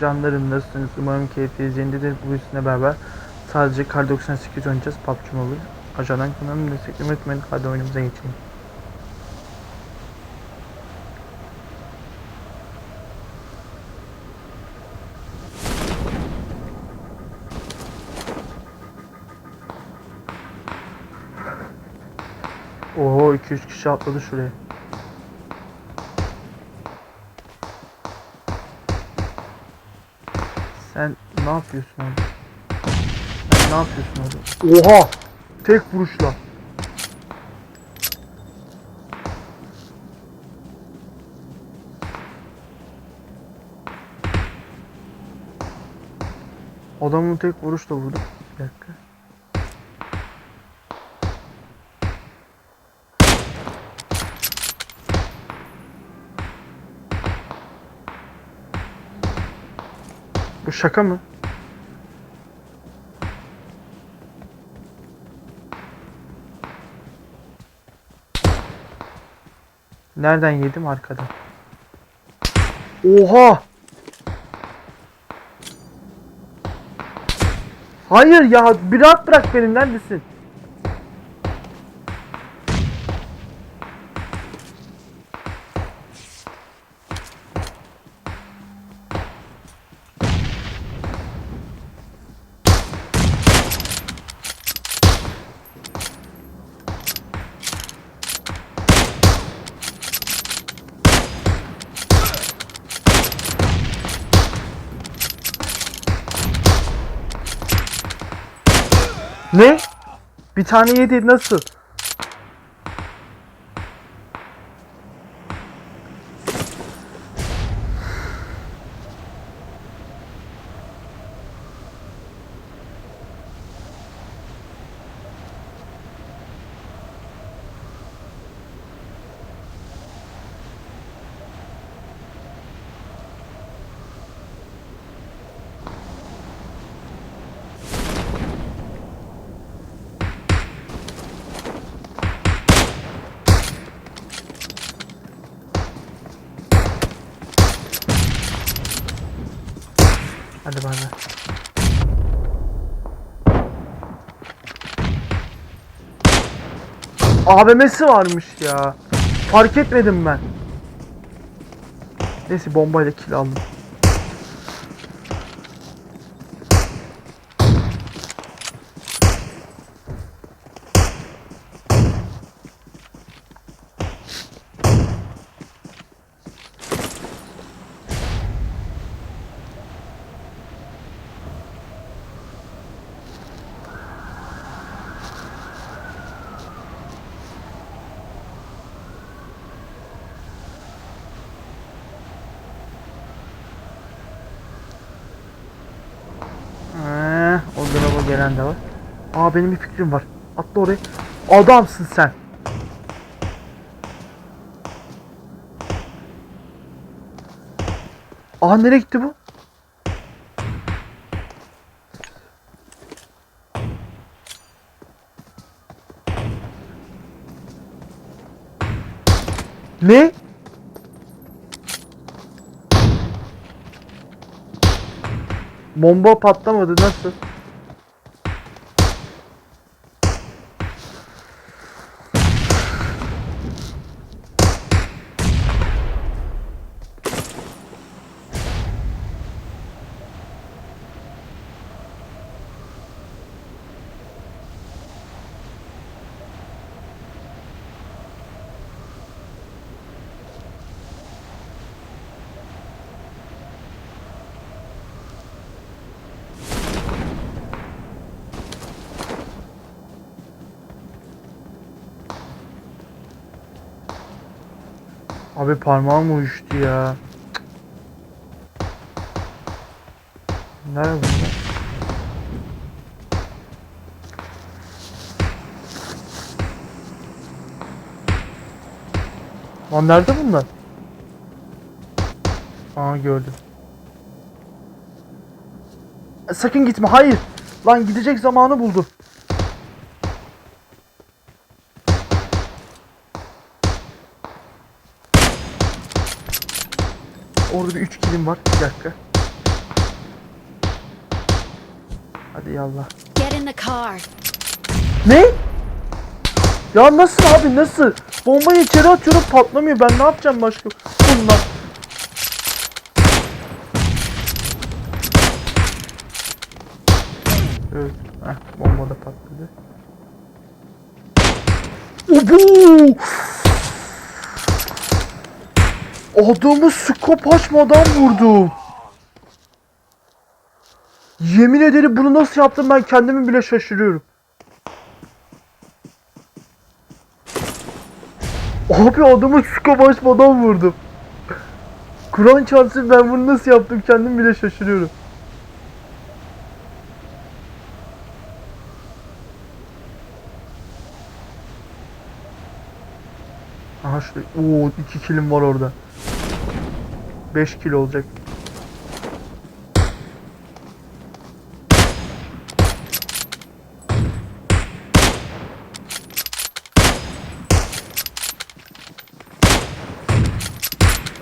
canlarım nasılsınız? Umarım keyifli yerindedir. Bu üstüne beraber sadece Kar 98 oynayacağız. PUBG Mobile. Aşağıdan kanalımı desteklemeyi unutmayın. Hadi oyunumuza geçelim. Oho 2-3 kişi atladı şuraya. Sen ne yapıyorsun orada? Sen ne yapıyorsun orada? Oha! Tek vuruşla. Adamı tek vuruşla vurdum. Bir dakika. Bu şaka mı? Nereden yedim arkadan? Oha! Hayır ya bir rahat bırak beni neredesin? Bir tane yedi nasıl? Hadi bay bay. AVM'si varmış ya. Fark etmedim ben. Neyse bombayla kill aldım. Gelen de var. Aa benim bir fikrim var. Atla oraya. Adamsın sen. Aa nereye gitti bu? Ne? Bomba patlamadı nasıl? Abi parmağım uyuştu ya. Nerede bunlar? Lan nerede bunlar? Aa gördüm. Sakın gitme hayır. Lan gidecek zamanı buldu. Orada bir 3 kilim var. Bir dakika. Hadi yallah. Get in the car. Ne? Ya nasıl abi nasıl? Bombayı içeri atıyorum patlamıyor. Ben ne yapacağım başka? Bunlar. Evet. Heh, bomba da patladı. Ubuuu! Adamı skop açmadan vurdum. Yemin ederim bunu nasıl yaptım ben kendimi bile şaşırıyorum. Abi adamı skop açmadan vurdum. Kur'an çarpsın ben bunu nasıl yaptım kendim bile şaşırıyorum. Aha şurada. Oo 2 kilim var orada. 5 kilo olacak.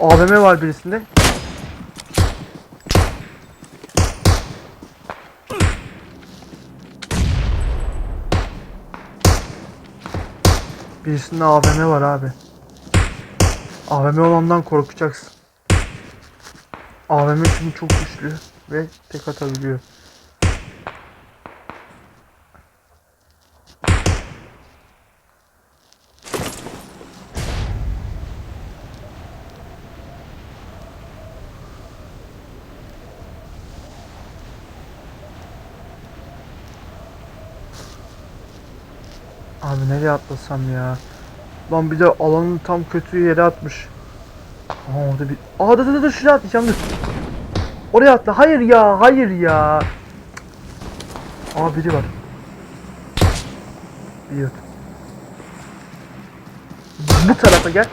AVM var birisinde. Birisinde AVM var abi. AVM olandan korkacaksın. AVM çünkü çok güçlü ve tek atabiliyor. Abi nereye atlasam ya? Lan bir de alanın tam kötü yere atmış. Aa orada bir... Aa dur dur dur şuraya atlayacağım dur. Oraya atla. Hayır ya hayır ya. Aa biri var. Bir yok. Bu tarafa gel.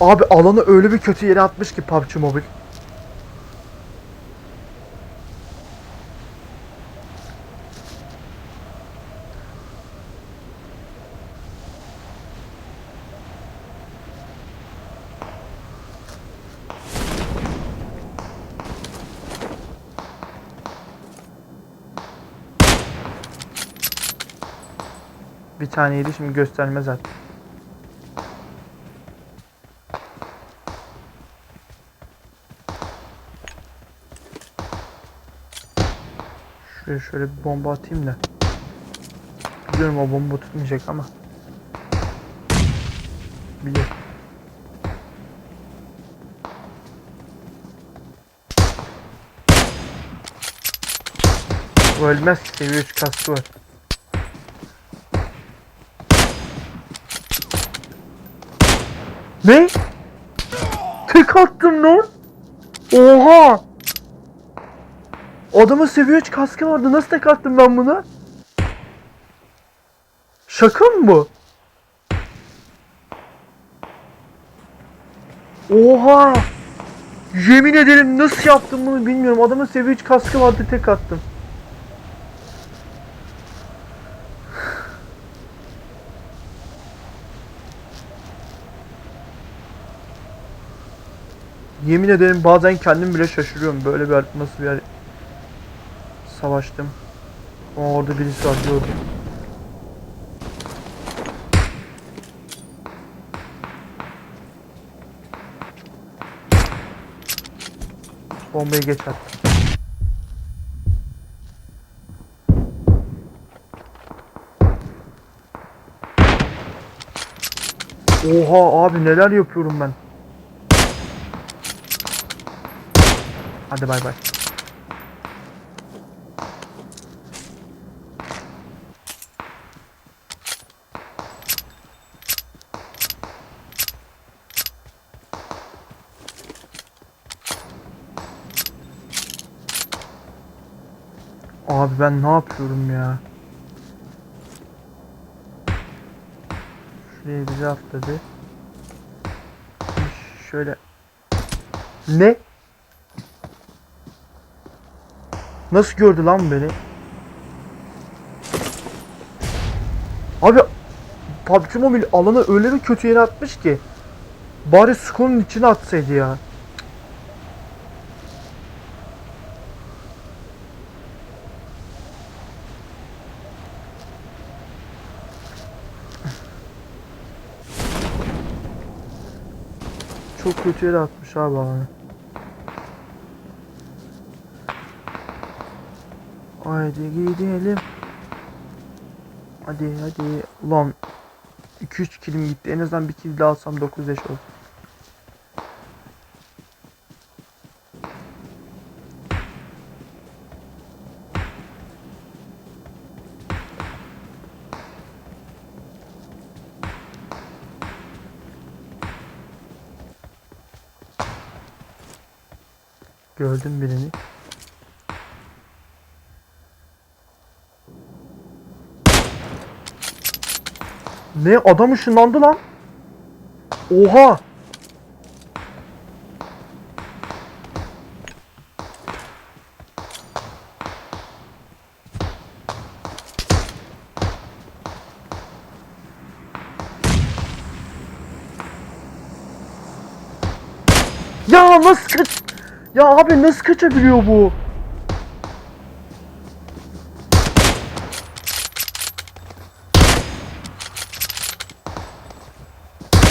Abi alanı öyle bir kötü yere atmış ki PUBG Mobile. Bir taneydi şimdi göstermez artık. Şöyle şöyle bir bomba atayım da. Biliyorum o bomba tutmayacak ama. Biliyorum. Bu ölmez ki seviye 3 kaskı var. Ne? Tek attım lan. Oha! Adamın seviye 3 kaskı vardı. Nasıl tek attım ben bunu? Şaka mı bu? Oha! Yemin ederim nasıl yaptım bunu bilmiyorum. Adamın seviye 3 kaskı vardı tek attım. Yemin ederim bazen kendim bile şaşırıyorum. Böyle bir nasıl bir yer savaştım. Ama orada birisi var gördüm. Bombayı geç attım. Oha abi neler yapıyorum ben. Hadi bay bay. Abi ben ne yapıyorum ya? Şuraya bize atladı. Şöyle. Ne? Nasıl gördü lan beni? Abi PUBG Mobile alanı öyle bir kötü yere atmış ki. Bari skorun içine atsaydı ya. Çok kötü yere atmış abi alanı. Haydi gidelim. Hadi hadi. Ulan 2-3 kilim gitti. En azından bir kill daha alsam 9 yaş olur. Gördüm birini. Ne adam ışınlandı lan? Oha! Ya nasıl kaç... Ya abi nasıl kaçabiliyor bu?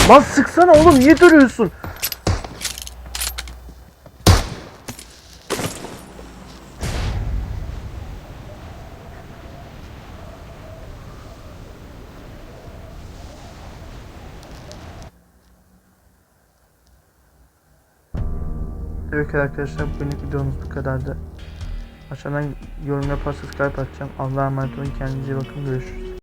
Lan sıksana oğlum niye duruyorsun? Evet arkadaşlar bugünlük videomuz bu kadardı. Aşağıdan yorum yaparsanız kalp atacağım. Allah'a emanet olun kendinize bakın görüşürüz.